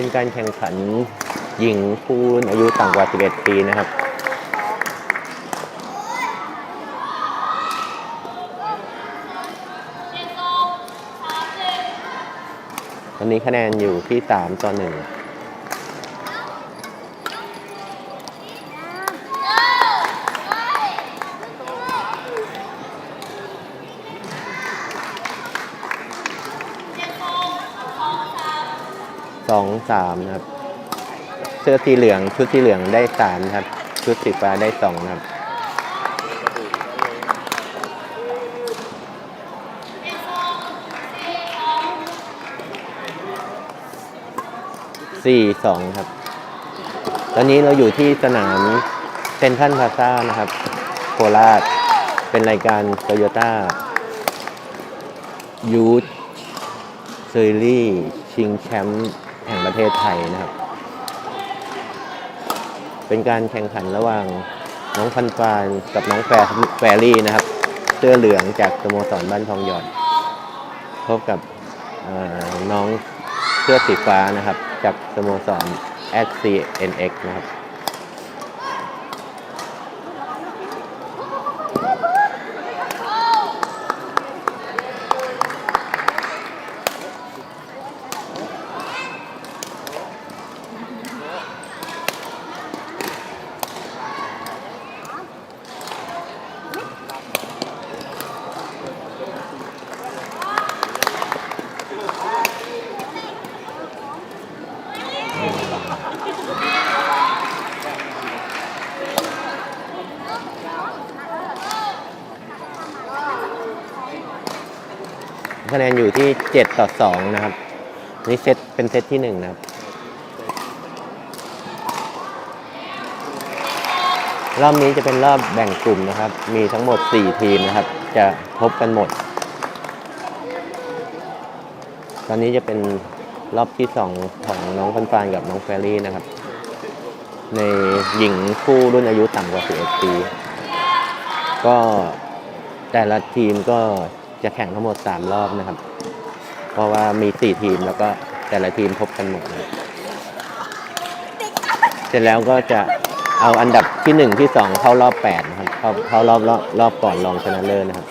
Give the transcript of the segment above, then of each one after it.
เป็นการแข่งขันหญิงผู้อายุต่ำกว่า 11 ปีนะครับ ตอนนี้คะแนนอยู่ที่ 3 ต่อ 1 เก้าไปเอ็นโซ สองสามครับ เสื้อสีเหลืองชุดสีเหลืองได้3นะครับ ชุดสีฟ้าได้2นะครับสี่สองครับ ตอนนี้เราอยู่ที่สนามเซนทัลพาซ่านะครับ โคราช เป็นรายการโตโยต้ายูทซีรีส์ชิงแชมป์ แห่งประเทศไทยนะครับ เป็นการแข่งขันระหว่างน้องฟันฟานกับน้องแฟแฟรี่นะครับ เสื้อเหลืองจากสโมสรบ้านทองหยอด พบกับน้องเสื้อสีฟ้านะครับ จากสโมสร SCNX นะครับ คะแนนอยู่ที่ 7 ต่อ 2 นะครับ นี่เซตเป็นเซตที่ 1 นะครับ รอบนี้จะเป็นรอบแบ่งกลุ่มนะครับ มีทั้งหมด 4 ทีมนะครับ จะพบกันหมด ตอนนี้จะเป็นรอบที่ 2 ของน้องฟันฟานกับน้องแฟรี่นะครับ ในหญิงคู่รุ่นอายุต่ำกว่า11ปี ก็แต่ละทีมก็ จะแข่งทั้งหมด 3 รอบนะครับ เพราะว่ามี 4 ทีมแล้วก็แต่ละทีมพบกันหมดนะเสร็จแล้วก็จะเอาอันดับที่ 1 ที่ 2 เข้ารอบ 8 นะครับ เข้าเข้ารอบรอบรอบก่อนรองชนะเลิศนะครับ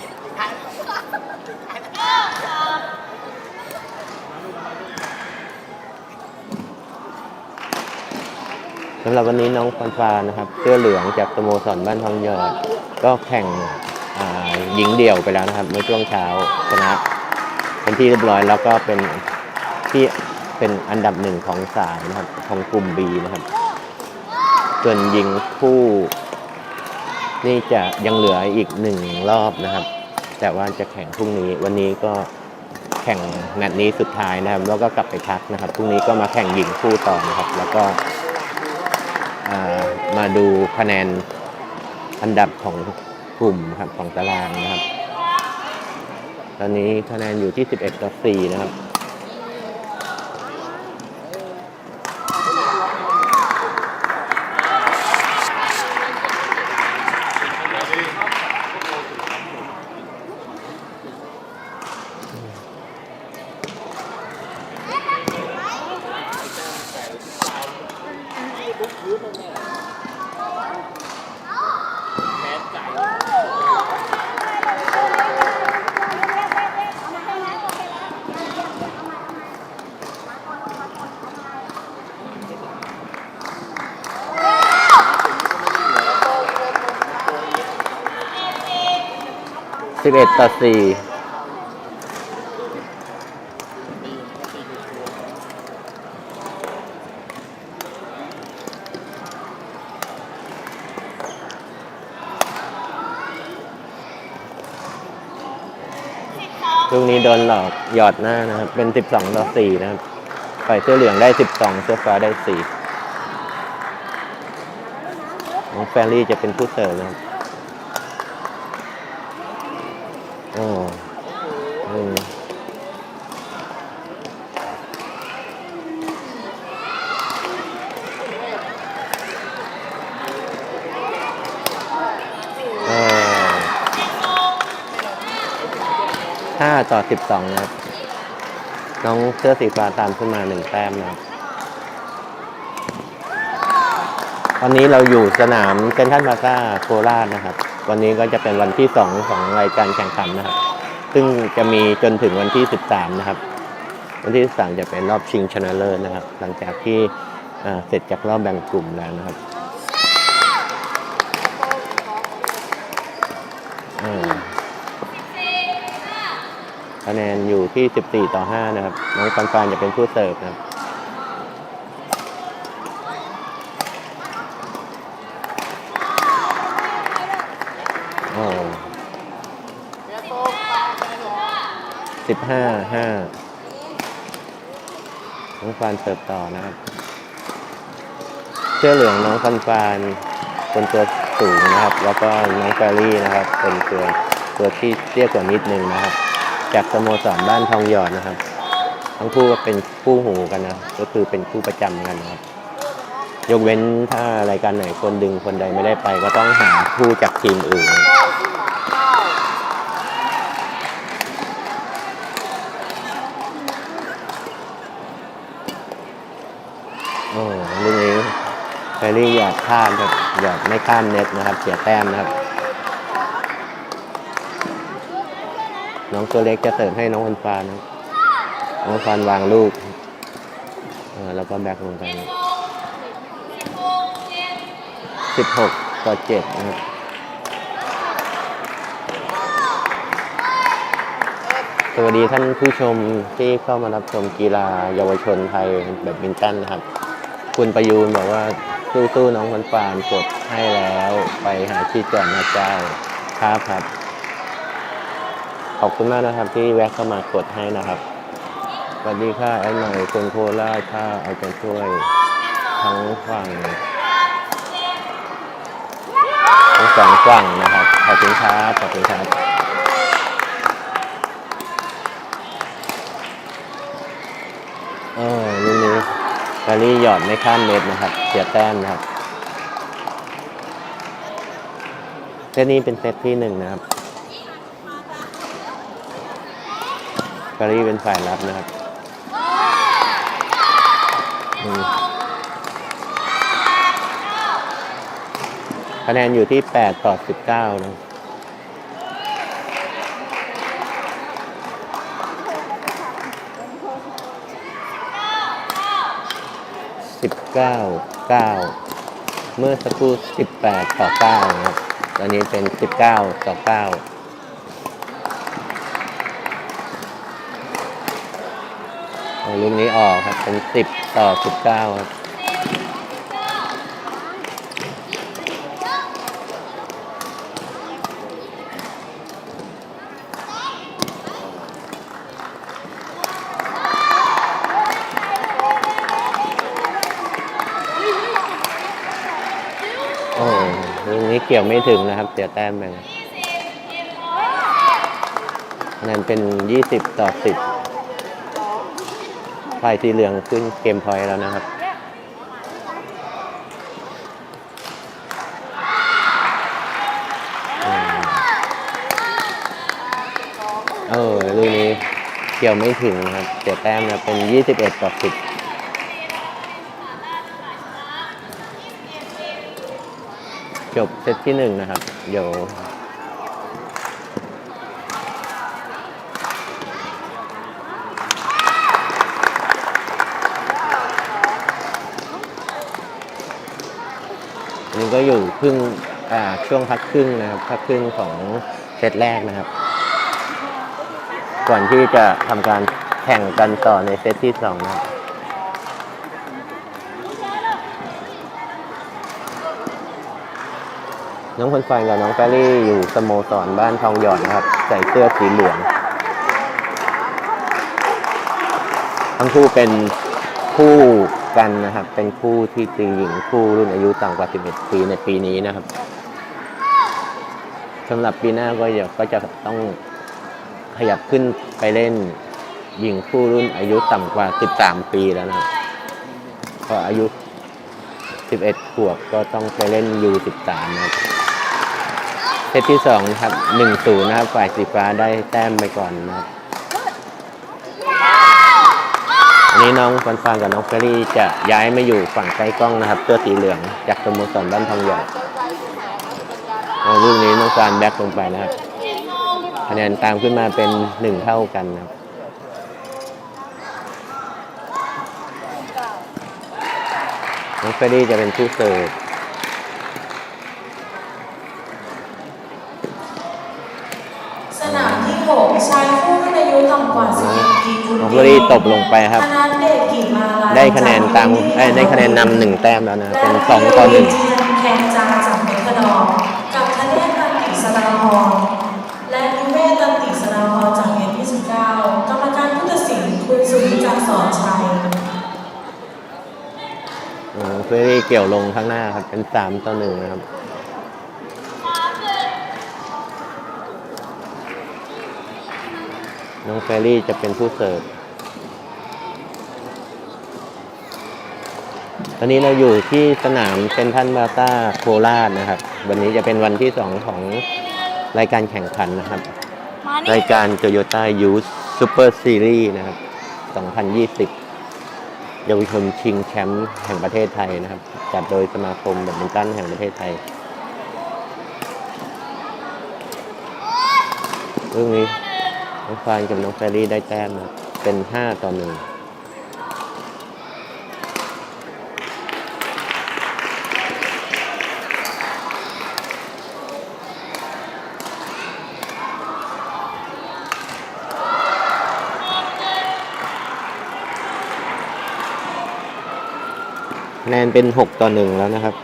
สำหรับวันนี้น้องฟันฟ้านะครับเสื้อเหลืองจากสโมสรบ้านทองหยอด ก็แข่ง หญิงเดี่ยวไปแล้วนะครับ เมื่อช่วงเช้าชนะเป็นที่เรียบร้อยแล้วก็เป็นที่เป็นอันดับหนึ่งของสายนะครับ ของกลุ่ม B นะครับ ส่วนหญิงคู่ นี่จะยังเหลืออีกหนึ่งรอบนะครับ แต่ว่าจะแข่งพรุ่งนี้ วันนี้ก็แข่งแมตช์นี้สุดท้ายนะครับ แล้วก็กลับไปพักนะครับพรุ่งนี้ก็มาแข่งหญิงคู่ต่อนะครับ แล้วก็มาดูคะแนนอันดับของ กลุ่มครับของตารางนะครับ ตอนนี้คะแนนอยู่ที่ 11 ต่อ 4 นะครับ สิบเอ็ดต่อสี่ลูกนี้โดนหลอกหยอดหน้านะครับ เป็นสิบสองต่อสี่นะครับฝ่ายเสื้อเหลืองได้สิบสองเสื้อฟ้าได้สี่น้องแฟรี่จะเป็นผู้เสิร์ฟนะครับโอ้อืมห้าต่อสิบสองนะครับ น้องเสื้อสีฟ้าตามขึ้นมาหนึ่งแต้มนะครับตอนนี้เราอยู่สนามเซนทรัลพาซ่าโคราชนะครับ วันนี้ก็จะเป็นวันที่สองของรายการแข่งขันนะครับ ซึ่งจะมีจนถึงวันที่ 13 นะครับ วันที่ 13 จะเป็นรอบชิงชนะเลิศนะครับ หลังจากที่เสร็จจากรอบแบ่งกลุ่มแล้วนะครับคะแนนอยู่ที่ 14 ต่อ 5 นะครับ น้องฟันฟานจะเป็นผู้เสิร์ฟนะครับ ห้าห้าน้องฟานเสิร์ฟต่อนะครับ เสื้อเหลืองน้องฟันฟานเป็นตัวสูงนะครับ แล้วก็น้องแฟรี่นะครับ เป็นตัวตัวที่เตี้ยกว่านิดนึงนะครับ จากสโมสรบ้านทองหยอดนะครับ ทั้งคู่ก็เป็นคู่หูกันนะ ก็คือเป็นคู่ประจำกันนะครับ ยกเว้นถ้ารายการไหนคนดึงคนใดไม่ได้ไป ก็ต้องหาคู่จากทีมอื่น โอ้ลูกนี้ แฟรี่หยอดข้ามครับหยอดไม่ข้ามเน็ตนะครับ เสียแต้มนะครับ น้องตัวเล็กจะเสิร์ฟให้น้องวันฟานนะน้องวันฟานวางลูกเออแล้วก็แบ็คลงไปสิบหกต่อเจ็ดนะครับสวัสดีท่านผู้ชมที่เข้ามารับชมกีฬาเยาวชนไทยแบดมินตันนะครับ คุณประยูนบอกว่า สู้ๆน้องมันฟานกดให้แล้วไปหาชีดก่อนนะเจ้าครับครับ ขอบคุณมากนะครับที่แวะเข้ามากดให้นะครับสวัสดีค่ะแอดใหม่คนโคราชค่ะเอาใจช่วยทั้งฝั่งทั้งสองฝั่งนะครับ ขอบคุณครับขอบคุณครับ เออลูกนี้ แบรี่หยอดไม่ข้ามเน็ตนะครับ เสียแต้มนะครับ เซตนี้เป็นเซตที่หนึ่งนะครับแบรี่เป็นฝ่ายรับนะครับคะแนนอยู่ที่ 8 ต่อ 19 นะ เก้าเก้าเมื่อสักครู่สิบแปดต่อเก้านะครับ ตอนนี้เป็นสิบเก้าต่อเก้าลูกนี้ออกครับ เป็นสิบต่อสิบเก้าครับ ลูกนี้เกี่ยวไม่ถึงนะครับ เสียแต้มไปคะแนนเป็น 20 ต่อ 10ฝ่ายสีเหลืองขึ้นเกมพอยต์แล้วนะครับเออลูกนี้เกี่ยวไม่ถึงนะครับ เสียแต้มนะเป็น 21 ต่อ 10 จบเซตที่หนึ่งนะครับ เดี๋ยวอันนี้ก็อยู่ครึ่งอ่าช่วงพักครึ่งนะครับ พักครึ่งของเซตแรกนะครับ ก่อนที่จะทำการแข่งกันต่อในเซตที่สองนะครับ น้องคนไฟกับน้องแฟรี่อยู่สโมสรบ้านทองหยอดนะครับ ใส่เสื้อสีเหลือง ทั้งคู่เป็นคู่กันนะครับ เป็นคู่ที่ตีหญิงคู่รุ่นอายุต่ำกว่า 11 ปีในปีนี้นะครับสำหรับปีหน้าก็เดี๋ยวก็จะต้องขยับขึ้นไปเล่นหญิงคู่รุ่นอายุต่ำกว่า 13 ปีแล้วนะครับพราะอายุ 11 ขวบก็ต้องไปเล่น U13 นะครับ ซตที่สองนะครับหนึ่งศูนย์นะครับฝ่ายสีฟ้าได้แต้มไปก่อนนะครับอันนี้น้องฟันฟานกับน้องเฟรรี่จะย้ายมาอยู่ฝั่งใกล้กล้องนะครับ ตัวสีเหลืองจากสโมสรบ้านทองหยอดในลูกนี้น้องฟานแบ็กลงไปนะครับคะแนนตามขึ้นมาเป็นหนึ่งเท่ากันนะครับน้องเฟรรี่จะเป็นผู้เสิร์ฟ สนามที่ 6 ชายคู่รุ่นอายุต่ำกว่า11ปีคุณน้องเฟรรี่ตบลงไปครับ ธนัทเดชกิจมาลาได้คะแนนตามได้ได้คะแนนนำหนึ่งแต้มแล้วนะเป็นสองต่อหนึ่งและเทียนแคนจาจากเมกะดอร์กับทะเนศตันติสราพรและนิเวศตันติสราพรจากเอ29กรรมการผู้ตัดสินคุณสุวิจักรสอนชัยน้องเฟรรี่เกี่ยวลงข้างหน้าครับ เป็นสามต่อหนึ่งนะครับ น้องเฟรรี่จะเป็นผู้เสิร์ฟ ตอนนี้เราอยู่ที่สนามเซนทรัลบาต้าโคราชนะครับ วันนี้จะเป็นวันที่สองของรายการแข่งขันนะครับมานี่รายการ Toyota Youth Super Series นะครับ 2020 เยาวชนชิงแชมป์แห่งประเทศไทยนะครับ จัดโดยสมาคมแบดมินตันแห่งประเทศไทยเรื่องนี้ น้องฟานกับน้องแฟรี่ได้แต้มนะเป็น 5 ต่อ1คะแนนเป็น 6 ต่อ 1 แล้วนะครับ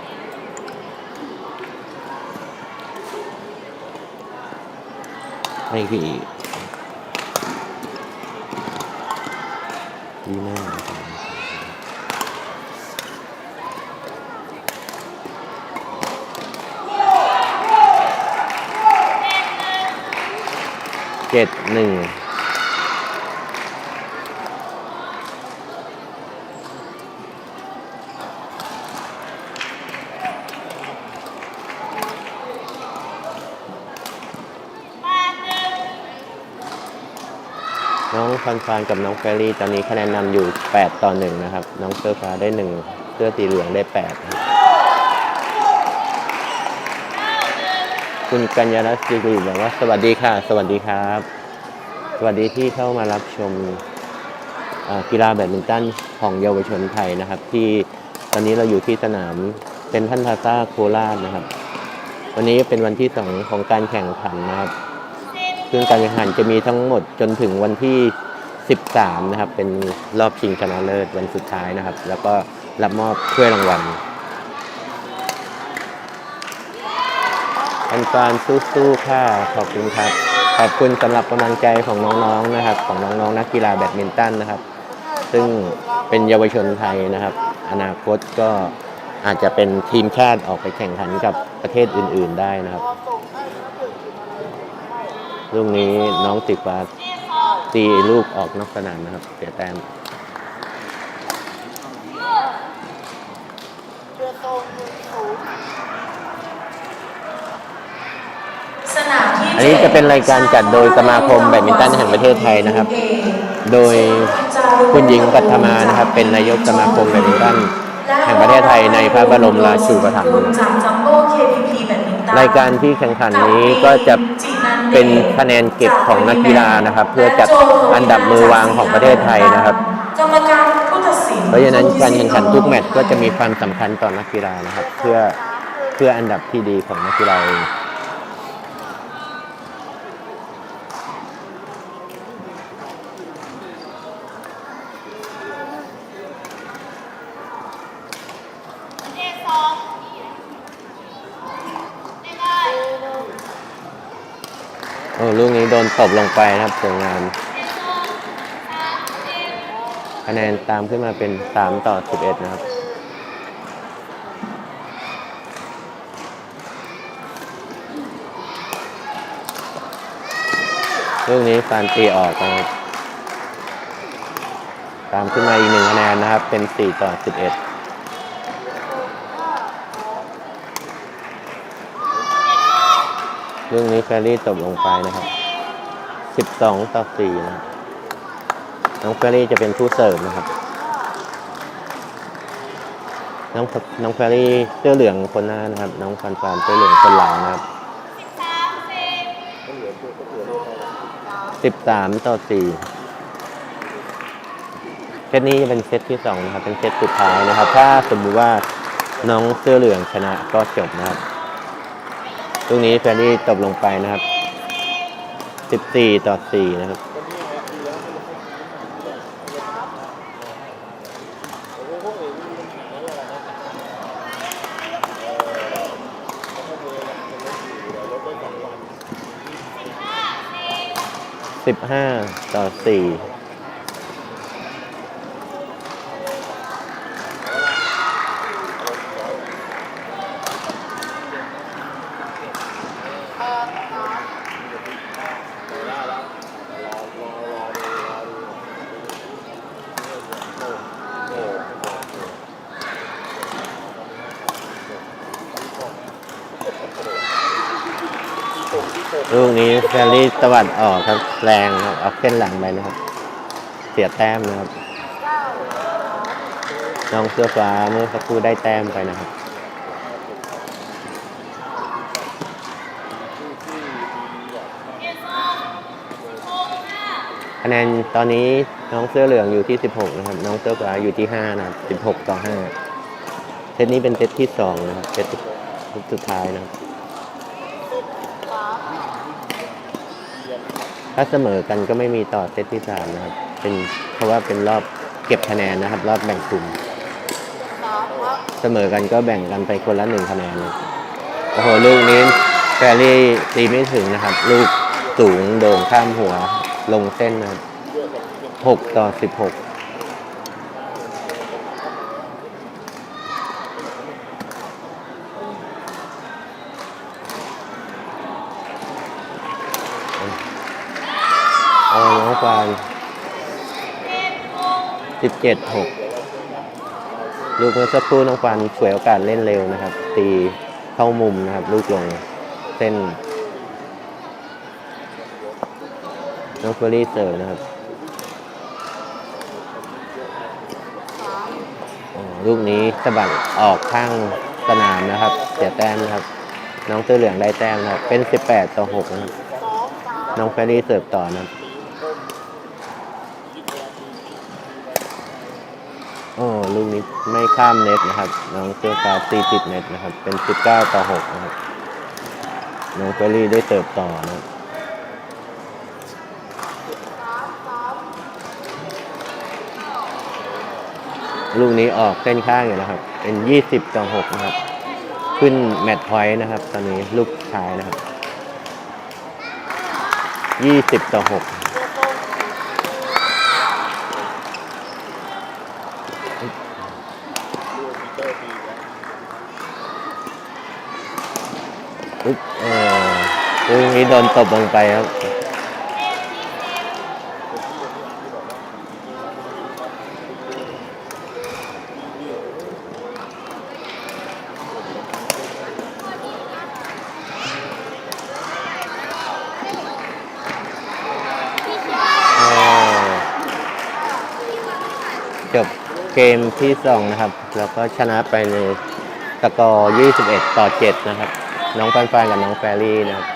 ให้พี่ ดีหน้าเจ็ดหนึ่ง น้อง ฟานกับน้องแฟรี่ ตอนนี้คะแนนนำอยู่ 8 ต่อ 1 นะครับ น้องเสื้อฟ้าได้ 1 เสื้อสีเหลืองได้ 8 ครับ คุณกัญญาลัตน์สิริบอกว่าสวัสดีค่ะ สวัสดีครับ สวัสดีที่เข้ามารับชมกีฬาแบดมินตันของเยาวชนไทยนะครับ ที่ตอนนี้เราอยู่ที่สนามเป็นท่านพาซาโคราชนะครับ วันนี้เป็นวันที่สองของการแข่งขันนะครับซึ่งการแข่งขันจะมีทั้งหมดจนถึงวันที่ 13 นะครับ เป็นรอบชิงชนะเลิศวันสุดท้ายนะครับ แล้วก็รับมอบถ้วยรางวัลอันฟานสู้ๆค่ะขอบคุณครับ ขอบคุณสำหรับกำลังใจของน้องๆนะครับ ของน้องๆนักกีฬาแบดมินตันนะครับ ซึ่งเป็นเยาวชนไทยนะครับ อนาคตก็อาจจะเป็นทีมชาติออกไปแข่งขันกับประเทศอื่น ๆได้นะครับลูกนี้น้องติดฟ้า ตีลูกออกนอกสนามนะครับเสียแต้มสนามที่อันนี้จะเป็นรายการจัดโดยสมาคมแบดมินตันแห่งประเทศไทยนะครับ โดยคุณหญิงปัทมานะครับ เป็นนายกสมาคมแบดมินตันแห่งประเทศไทยในพระบรมราชูปถัมภ์ จากจัมโบ้ KPP แบดมินตันรายการที่แข่งขันนี้ก็จะเป็นคะแนนเก็บของนักกีฬานะครับ เพื่อจัดอันดับมือวางของประเทศไทยนะครับกรรมการผู้ตัดสินเพราะฉะนั้นการแข่งขันทุกแมตช์ก็จะมีความสำคัญต่อนักกีฬานะครับ เพื่อเพื่ออันดับที่ดีของนักกีฬาเอง อ้ลูกนี้โดน ตบลงไปนะครับสวยงามคะแนนตามขึ้นมาเป็น 3 ต่อ 11 นะครับ ลูกนี้ฟานตีออกนะครับตามขึ้นมาอีกหนึ่งคะแนนนะครับ เป็น 4 ต่อ 11ลูกนี้แฟรี่ตบลงไปนะครับ 12 ต่อ 4 นะครับน้องเฟรรี่จะเป็นผู้เสิร์ฟนะครับ น้องน้องเฟรรี่เสื้อเหลืองคนหน้านะครับ น้องฟันฟานเสื้อเหลืองคนหลังนะครับสิบสามต่อสี่เซตนี้จะเป็นเซตที่สองนะครับ เป็นเซตสุดท้ายนะครับ ถ้าสมมุติว่าน้องเสื้อเหลืองชนะก็จบนะครับ ตรงนี้แฟรรี่ตบลงไปนะครับ สิบสี่ต่อสี่นะครับสิบห้าต่อสี่ ลูกนี้แฟรรี่ตวัดออกครับแรงครับเอาเส้นหลังไปนะครับ เสียแต้มนะครับน้องเสื้อฟ้าเมื่อสักครู่ได้แต้มไปนะครับคะแนนตอนนี้น้องเสื้อเหลืองอยู่ที่ 16 นะครับ น้องเสื้อฟ้าอยู่ที่ 5 นะครับ 16 ต่อ 5 เซตนี้เป็นเซตที่ 2 นะครับ เซตสุดท้ายนะครับ ถ้าเสมอกันก็ไม่มีต่อเซตที่สามนะครับ เป็นเพราะว่าเป็นรอบเก็บคะแนนนะครับ รอบแบ่งกลุ่ม เสมอกันก็แบ่งกันไปคนละหนึ่งคะแนนเลยโอ้โหลูกนี้แฟรี่ตีไม่ถึงนะครับ ลูกสูงโด่งข้ามหัวลงเส้นนะครับหกต่อสิบหกเอาน้องฟาน สิบเจ็ดหกลูกเมื่อสักครู่น้องฟันฉวยโอกาสเล่นเร็วนะครับ ตีเข้ามุมนะครับ ลูกลงเส้น น้องเฟอรี่เสิร์ฟนะครับลูกนี้สะบัดออกข้างสนามนะครับ เสียแต้มนะครับ น้องเสื้อเหลืองได้แต้มนะครับ เป็น 18 ต่อ 6 นะครับ น้องเฟอรี่เสิร์ฟต่อนะครับ โอ้ ลูกนี้ไม่ข้ามเน็ตนะครับ น้องเสื้อฟ้าตีติดเน็ตนะครับ เป็น 19 ต่อ 6 นะครับ น้องเฟรรี่ได้เสิร์ฟต่อนะครับลูกนี้ออกเส้นข้างอยู่นะครับ เป็น 20 ต่อ 6 นะครับ ขึ้นแมตช์พอยต์นะครับ ตอนนี้ลูกท้ายนะครับ 20 ต่อ 6 อุ๊บเออลูกนี้โดนตบลงไปครับ เกมที่สองนะครับ แล้วก็ชนะไปในสกอร์ 21 ต่อ 7 นะครับ น้องปันๆกับน้องแฟรี่นะครับ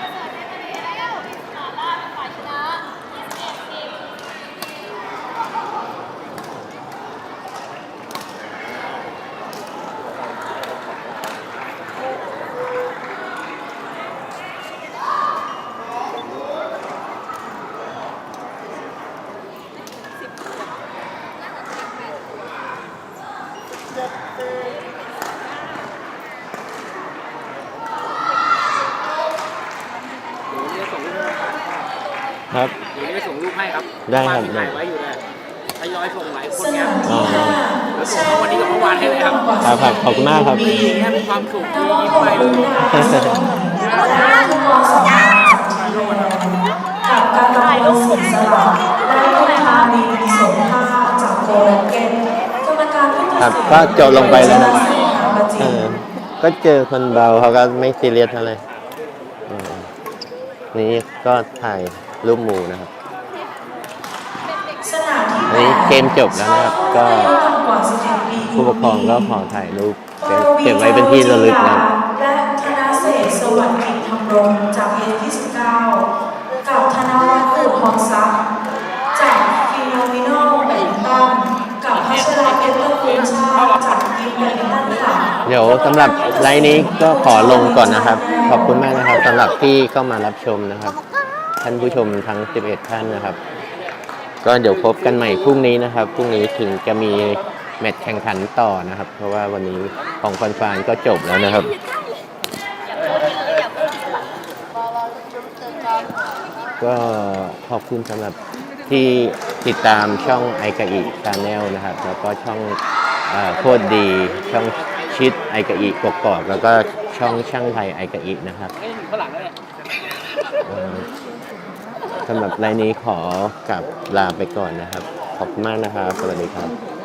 อ ครับ เดี๋ยวจะไปส่งรูปให้ครับ ได้ครับวางถ่ายไว้อยู่นะทยอยส่งหลายคสนเนี่ยนามที่ห้าแล้วส่งเข้าวันนี้กับเมื่อวานให้เลยครับครับครับขอบคุณมากครับมีอย่างเงี้ยมีความสุขต้มีองยิ้มขอบไปคุณนะคะและคุณหมอสองจากไทยแลนด์กับการตะวันสินสละและคุณธานีสมภาจากโกลเกนกรรมการผู้ตัดครับสินก็จบลงไปแล้วนะประจิเอตอก็เจอคนเบาเขาก็ไม่ซีเรียสเท่าไหร่เออนี่ก็ถ่ายรูปหมูนะครับส นามที่อันนี้เกมจบแล้วนะครับ ก็อายุต่ำกว่า11ปีผู้ปกครองก็ขอถ่ายรูปเป็นเก็บไว้เป็นที่ระลึกนะครับและธนเศรษฐ์สวัสดิ์กิจธรรมรงค์จากเอที่ 19 กับธนวัฒน์อุทองทรัพย์จากฟิโนมิโนแบดมินตันกับพัชราเพชรตระกูลชาติจากทีมแบดมินตันค่ะเดี๋ยวสำหรับไลน์นี้ก็ขอลงก่อนนะครับ ขอบคุณมากนะครับสำหรับที่เข้ามารับชมนะครับ ท่านผู้ชมทั้ง 11 ท่านนะครับ ก็เดี๋ยวพบกันใหม่พรุ่งนี้นะครับพรุ่งนี้ถึงจะมีแมตช์แข่งขันต่อนะครับ เพราะว่าวันนี้ของฟันฟานก็จบแล้วนะครับ ก็ขอบคุณสำหรับที่ติดตามช่องไอกะอิชาแนลนะครับ แล้วก็ช่องอาโคตรดีช่องชิดไอกะอิกกอกแล้วก็ช่องช่างไทยไอกะอินะครับ สำหรับรายนี้ขอกลับลาไปก่อนนะครับ ขอบคุณมากนะครับ สวัสดีครับ